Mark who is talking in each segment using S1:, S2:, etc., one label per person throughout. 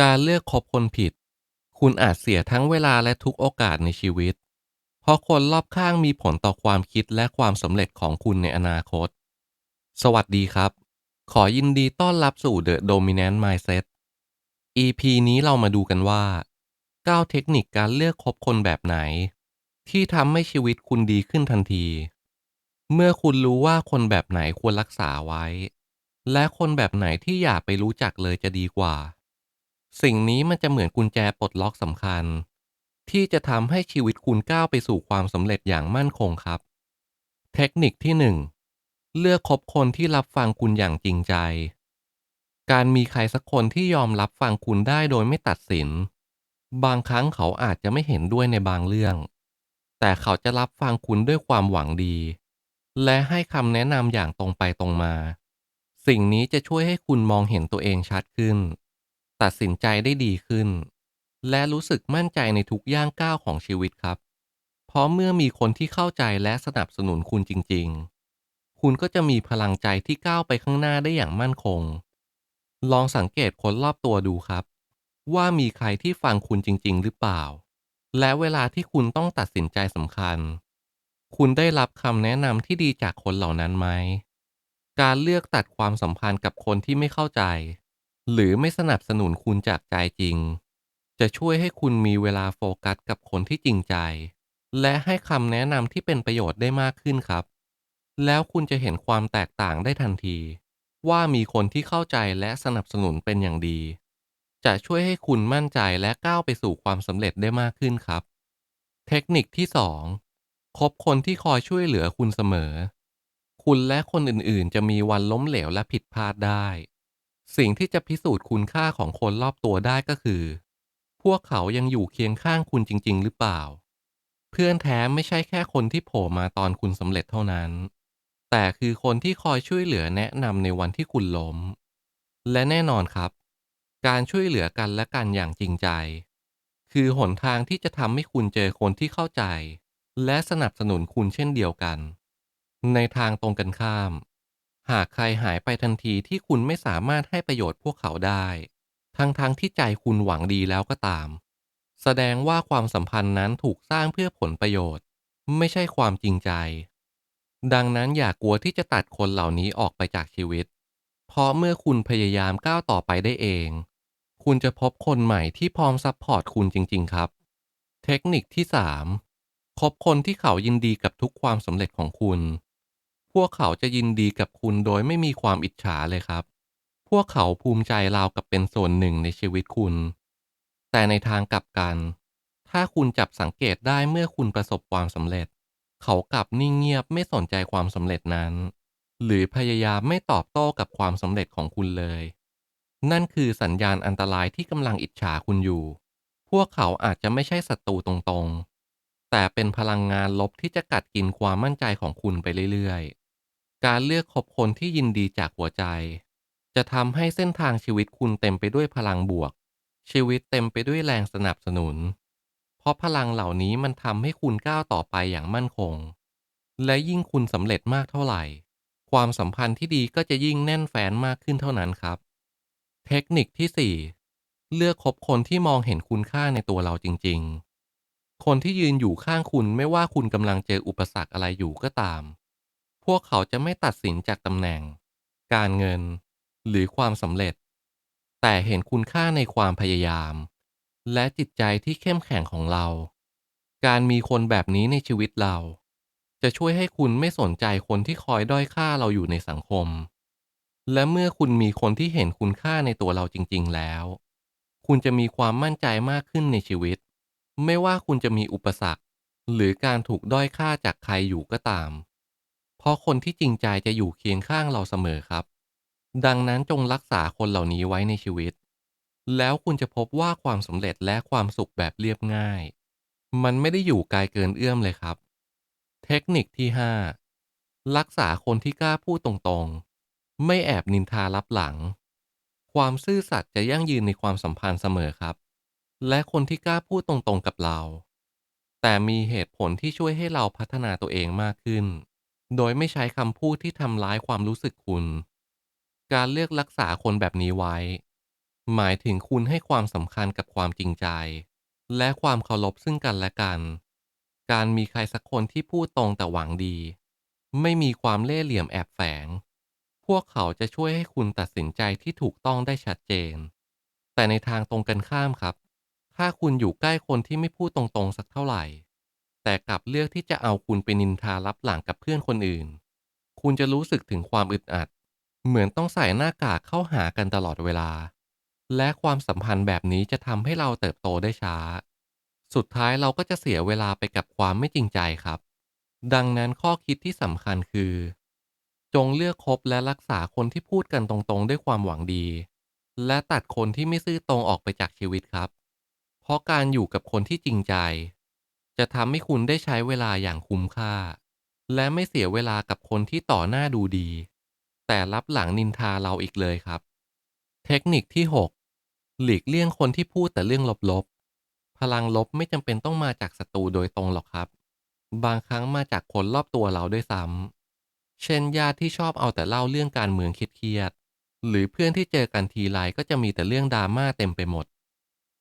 S1: การเลือกคบคนผิด คุณอาจเสียทั้งเวลาและทุกโอกาสในชีวิต เพราะคนรอบข้างมีผลต่อความคิดและความสำเร็จของคุณในอนาคต สวัสดีครับ ขอยินดีต้อนรับสู่ The Dominant Mindset EP นี้เรามาดูกันว่า 9 เทคนิคการเลือกคบคนแบบไหน ที่ทำให้ชีวิตคุณดีขึ้นทันที เมื่อคุณรู้ว่าคนแบบไหนควรรักษาไว้ และคนแบบไหนที่อย่าไปรู้จักเลยจะดีกว่า สิ่งนี้มันจะเหมือนกุญแจปลดล็อกสำคัญ ที่จะทำให้ชีวิตคุณก้าวไปสู่ความสำเร็จอย่างมั่นคงครับ เทคนิคที่ 1 เลือกคบคนที่รับฟังคุณอย่างจริงใจ การมีใครสักคนที่ยอมรับฟังคุณได้โดยไม่ตัดสิน บางครั้งเขาอาจจะไม่เห็นด้วยในบางเรื่อง แต่เขาจะรับฟังคุณด้วยความหวังดี และให้คำแนะนำอย่างตรงไปตรงมา สิ่งนี้จะช่วยให้คุณมองเห็นตัวเองชัดขึ้น ตัดสินใจได้ดีขึ้น และรู้สึกมั่นใจในทุกย่างก้าวของชีวิตครับ เพราะเมื่อมีคนที่เข้าใจและสนับสนุนคุณจริง ๆ คุณก็จะมีพลังใจที่ก้าวไปข้างหน้าได้อย่างมั่นคง ลองสังเกตคนรอบตัวดูครับ ว่ามีใครที่ฟังคุณจริง ๆ หรือเปล่า และเวลาที่คุณต้องตัดสินใจสำคัญ คุณได้รับคำแนะนำที่ดีจากคนเหล่านั้นไหมการเลือกตัดความสัมพันธ์กับคนที่ไม่เข้าใจ หรือไม่สนับสนุนคุณจากใจจริง จะช่วยให้คุณมีเวลาโฟกัสกับคนที่จริงใจ และให้คำแนะนำที่เป็นประโยชน์ได้มากขึ้นครับ แล้วคุณจะเห็นความแตกต่างได้ทันที ว่ามีคนที่เข้าใจและสนับสนุนเป็นอย่างดี จะช่วยให้คุณมั่นใจและก้าวไปสู่ความสำเร็จได้มากขึ้นครับ เทคนิคที่ 2 คบคนที่คอยช่วยเหลือคุณเสมอ คุณและคนอื่นๆ จะมีวันล้มเหลวและผิดพลาดได้ สิ่งที่จะพิสูจน์คุณค่าของคนรอบตัวได้ก็คือ พวกเขายังอยู่เคียงข้างคุณจริง ๆ หรือเปล่า เพื่อนแท้ไม่ใช่แค่คนที่โผล่มาตอนคุณสำเร็จเท่านั้น แต่คือคนที่คอยช่วยเหลือแนะนำในวันที่คุณล้ม และแน่นอนครับ การช่วยเหลือกันและกันอย่างจริงใจ คือหนทางที่จะทำให้คุณเจอคนที่เข้าใจ และสนับสนุนคุณเช่นเดียวกัน ในทางตรงกันข้าม หากใครหายไปทันทีที่คุณไม่สามารถให้ประโยชน์พวกเขาได้ ทั้งๆทที่ใจคุณหวังดีแล้วก็ตาม แสดงว่าความสัมพันธ์นั้นถูกสร้างเพื่อผลประโยชน์ ไม่ใช่ความจริงใจ ดังนั้นอย่ากลัวที่จะตัดคนเหล่านี้ออกไปจากชีวิต เพราะเมื่อคุณพยายามก้าวต่อไปได้เอง คุณจะพบคนใหม่ที่พร้อมซัพพอร์ตคุณจริง ๆ ครับ เทคนิคที่ 3คบคนที่เขายินดีกับทุกความสำเร็จของคุณ วกเขาจะยินดีกับคุณโดยไม่มีความอิจฉาเลยครับ พวกเขาภูมิใจราวกับเป็นส่วนหนึ่งในชีวิตคุณ แต่ในทางกลับกัน ถ้าคุณจับสังเกตได้เมื่อคุณประสบความสำเร็จ เขากลับนิ่งเงียบไม่สนใจความสำเร็จนั้น หรือพยายามไม่ตอบโต้กับความสำเร็จของคุณเลย นั่นคือสัญญาณอันตรายที่กำลังอิจฉาคุณอยู่ พวกเขาอาจจะไม่ใช่ศัตรูตรงๆแต่เป็นพลังงานลบที่จะกัดกินความมั่นใจของคุณไปเรื่อยๆ การเลือกคบคนที่ยินดีจากหัวใจ จะทำให้เส้นทางชีวิตคุณเต็มไปด้วยพลังบวก ชีวิตเต็มไปด้วยแรงสนับสนุน เพราะพลังเหล่านี้มันทำให้คุณก้าวต่อไปอย่างมั่นคง และยิ่งคุณสำเร็จมากเท่าไหร่ ความสัมพันธ์ที่ดีก็จะยิ่งแน่นแฟ้นมากขึ้นเท่านั้นครับ เทคนิคที่ 4 เลือกคบคนที่มองเห็นคุณค่าในตัวเราจริง ๆ คนที่ยืนอยู่ข้างคุณไม่ว่าคุณกำลังเจออุปสรรคอะไรอยู่ก็ตาม วกเขาจะไม่ตัดสินจากตำแหน่ง การเงิน หรือความสำเร็จ แต่เห็นคุณค่าในความพยายาม และจิตใจที่เข้มแข็งของเรา การมีคนแบบนี้ในชีวิตเรา จะช่วยให้คุณไม่สนใจคนที่คอยด้อยค่าเราอยู่ในสังคม และเมื่อคุณมีคนที่เห็นคุณค่าในตัวเราจริง ๆ แล้ว คุณจะมีความมั่นใจมากขึ้นในชีวิต ไม่ว่าคุณจะมีอุปสรรค หรือการถูกด้อยค่าจากใครอยู่ก็ตาม เพราะคนที่จริงใจจะอยู่เคียงข้างเราเสมอครับ ดังนั้นจงรักษาคนเหล่านี้ไว้ในชีวิต แล้วคุณจะพบว่าความสำเร็จและความสุขแบบเรียบง่าย มันไม่ได้อยู่ไกลเกินเอื้อมเลยครับ เทคนิคที่ 5 รักษาคนที่กล้าพูดตรงๆ ไม่แอบนินทาลับหลัง ความซื่อสัตย์จะยั่งยืนในความสัมพันธ์เสมอครับ และคนที่กล้าพูดตรงๆกับเรา แต่มีเหตุผลที่ช่วยให้เราพัฒนาตัวเองมากขึ้น โดยไม่ใช้คำพูดที่ทำร้ายความรู้สึกคุณ การเลือกรักษาคนแบบนี้ไว้ หมายถึงคุณให้ความสำคัญกับความจริงใจ และความเคารพซึ่งกันและกัน การมีใครสักคนที่พูดตรงแต่หวังดี ไม่มีความเล่ห์เหลี่ยมแอบแฝง พวกเขาจะช่วยให้คุณตัดสินใจที่ถูกต้องได้ชัดเจน แต่ในทางตรงกันข้ามครับ ถ้าคุณอยู่ใกล้คนที่ไม่พูดตรงๆสักเท่าไหร่ แต่กลับเลือกที่จะเอาคุณไปนินทาลับหลังกับเพื่อนคนอื่น คุณจะรู้สึกถึงความอึดอัด เหมือนต้องใส่หน้ากากเข้าหากันตลอดเวลา และความสัมพันธ์แบบนี้จะทำให้เราเติบโตได้ช้า สุดท้ายเราก็จะเสียเวลาไปกับความไม่จริงใจครับ ดังนั้นข้อคิดที่สำคัญคือ จงเลือกคบและรักษาคนที่พูดกันตรงๆ ด้วยความหวังดี และตัดคนที่ไม่ซื่อตรงออกไปจากชีวิตครับ เพราะการอยู่กับคนที่จริงใจ จะทำให้คุณได้ใช้เวลาอย่างคุ้มค่า และไม่เสียเวลากับคนที่ต่อหน้าดูดี แต่รับหลังนินทาเราอีกเลยครับ เทคนิคที่ 6 หลีกเลี่ยงคนที่พูดแต่เรื่องลบๆ พลังลบไม่จำเป็นต้องมาจากศัตรูโดยตรงหรอกครับ บางครั้งมาจากคนรอบตัวเราด้วยซ้ำเช่นญาติที่ชอบเอาแต่เล่าเรื่องการเมืองเครียดหรือเพื่อนที่เจอกันทีไรก็จะมีแต่เรื่องดราม่าเต็มไปหมด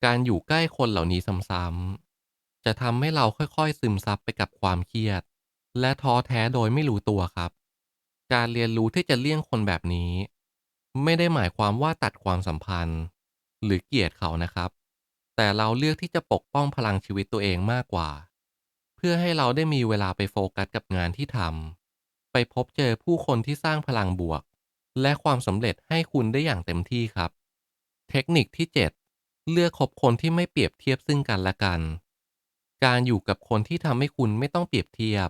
S1: การอยู่ใกล้คนเหล่านี้ซ้ำๆ จะทำให้เราค่อยๆ ซึมซับไปกับความเครียด และท้อแท้โดยไม่รู้ตัวครับ การเรียนรู้ที่จะเลี่ยงคนแบบนี้ ไม่ได้หมายความว่าตัดความสัมพันธ์ หรือเกลียดเขานะครับ แต่เราเลือกที่จะปกป้องพลังชีวิตตัวเองมากกว่า เพื่อให้เราได้มีเวลาไปโฟกัสกับงานที่ทำไปพบเจอผู้คนที่สร้างพลังบวก และความสำเร็จให้คุณได้อย่างเต็มที่ครับ เทคนิคที่ 7 เลือกคบคนที่ไม่เปรียบเทียบซึ่งกันและกัน การอยู่กับคนที่ทำให้คุณไม่ต้องเปรียบเทียบ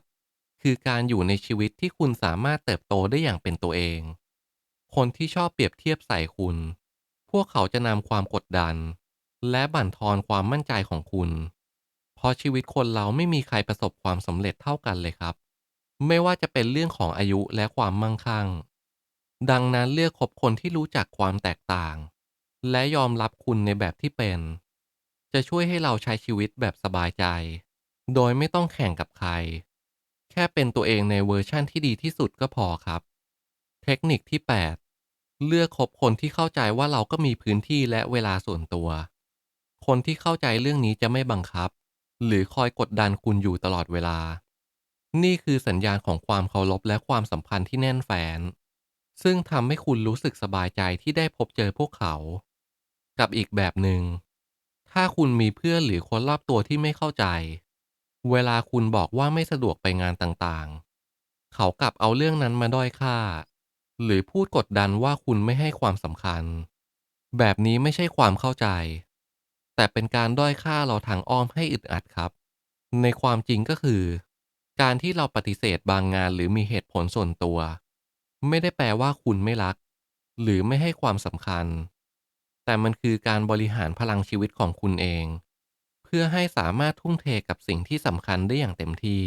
S1: คือการอยู่ในชีวิตที่คุณสามารถเติบโตได้อย่างเป็นตัวเอง คนที่ชอบเปรียบเทียบใส่คุณ พวกเขาจะนำความกดดัน และบั่นทอนความมั่นใจของคุณ เพราะชีวิตคนเราไม่มีใครประสบความสำเร็จเท่ากันเลยครับ ไม่ว่าจะเป็นเรื่องของอายุและความมั่งคั่ง ดังนั้นเลือกคบคนที่รู้จักความแตกต่าง และยอมรับคุณในแบบที่เป็น จะช่วยให้เราใช้ชีวิตแบบสบายใจ โดยไม่ต้องแข่งกับใคร แค่เป็นตัวเองในเวอร์ชั่นที่ดีที่สุดก็พอครับ เทคนิคที่ 8 เลือกคบคนที่เข้าใจว่าเราก็มีพื้นที่และเวลาส่วนตัว คนที่เข้าใจเรื่องนี้จะไม่บังคับ หรือคอยกดดันคุณอยู่ตลอดเวลา นี่คือสัญญาณของความเคารพและความสัมพันธ์ที่แน่นแฟนซึ่งทำให้คุณรู้สึกสบายใจที่ได้พบเจอพวกเขา กับอีกแบบหนึง่ง ถ้าคุณมีเพื่อนหรือคนรอบตัวที่ไม่เข้าใจ เวลาคุณบอกว่าไม่สะดวกไปงานต่างๆ เขากลับเอาเรื่องนั้นมาด้อยค่า หรือพูดกดดันว่าคุณไม่ให้ความสำคัญ แบบนี้ไม่ใช่ความเข้าใจ แต่เป็นการด้อยค่าเราทางอ้อมให้อึดอัดครับ ในความจริงก็คือ การที่เราปฏิเสธบางงานหรือมีเหตุผลส่วนตัว ไม่ได้แปลว่าคุณไม่รัก หรือไม่ให้ความสำคัญ แต่มันคือการบริหารพลังชีวิตของคุณเอง เพื่อให้สามารถทุ่มเทกับสิ่งที่สำคัญได้อย่างเต็มที่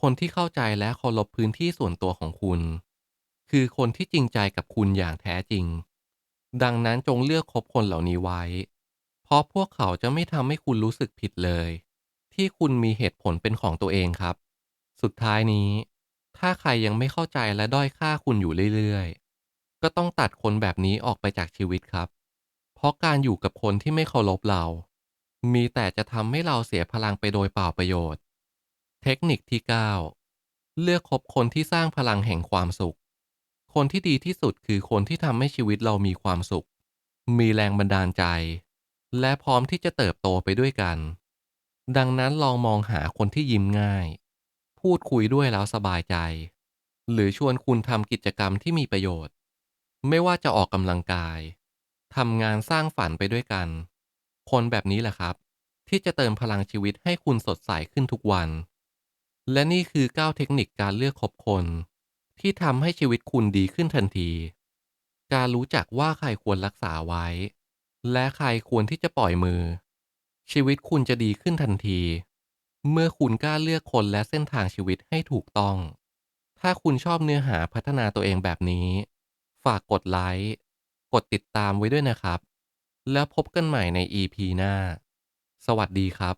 S1: คนที่เข้าใจและเคารพพื้นที่ส่วนตัวของคุณ คือคนที่จริงใจกับคุณอย่างแท้จริง ดังนั้นจงเลือกคบคนเหล่านี้ไว้ เพราะพวกเขาจะไม่ทำให้คุณรู้สึกผิดเลย ที่คุณมีเหตุผลเป็นของตัวเองครับ สุดท้ายนี้ ถ้าใครยังไม่เข้าใจและด้อยค่าคุณอยู่เรื่อยๆ ก็ต้องตัดคนแบบนี้ออกไปจากชีวิตครับ เพราะการอยู่กับคนที่ไม่เคารพเรา มีแต่จะทำให้เราเสียพลังไปโดยเปล่าประโยชน์ เทคนิคที่ 9 เลือกคบคนที่สร้างพลังแห่งความสุข คนที่ดีที่สุดคือคนที่ทำให้ชีวิตเรามีความสุข มีแรงบันดาลใจ และพร้อมที่จะเติบโตไปด้วยกัน ดังนั้นลองมองหาคนที่ยิ้มง่าย พูดคุยด้วยแล้วสบายใจ หรือชวนคุณทำกิจกรรมที่มีประโยชน์ ไม่ว่าจะออกกำลังกาย ทำงานสร้างฝันไปด้วยกัน คนแบบนี้แหละครับ ที่จะเติมพลังชีวิตให้คุณสดใสขึ้นทุกวัน และนี่คือ 9 เทคนิคการเลือกคบคน ที่ทำให้ชีวิตคุณดีขึ้นทันที การรู้จักว่าใครควรรักษาไว้ และใครควรที่จะปล่อยมือ ชีวิตคุณจะดีขึ้นทันที เมื่อคุณกล้าเลือกคนและเส้นทางชีวิตให้ถูกต้อง ถ้าคุณชอบเนื้อหาพัฒนาตัวเองแบบนี้ ฝากกดไลค์ กดติดตามไว้ด้วยนะครับ แล้วพบกันใหม่ใน EP หน้า สวัสดีครับ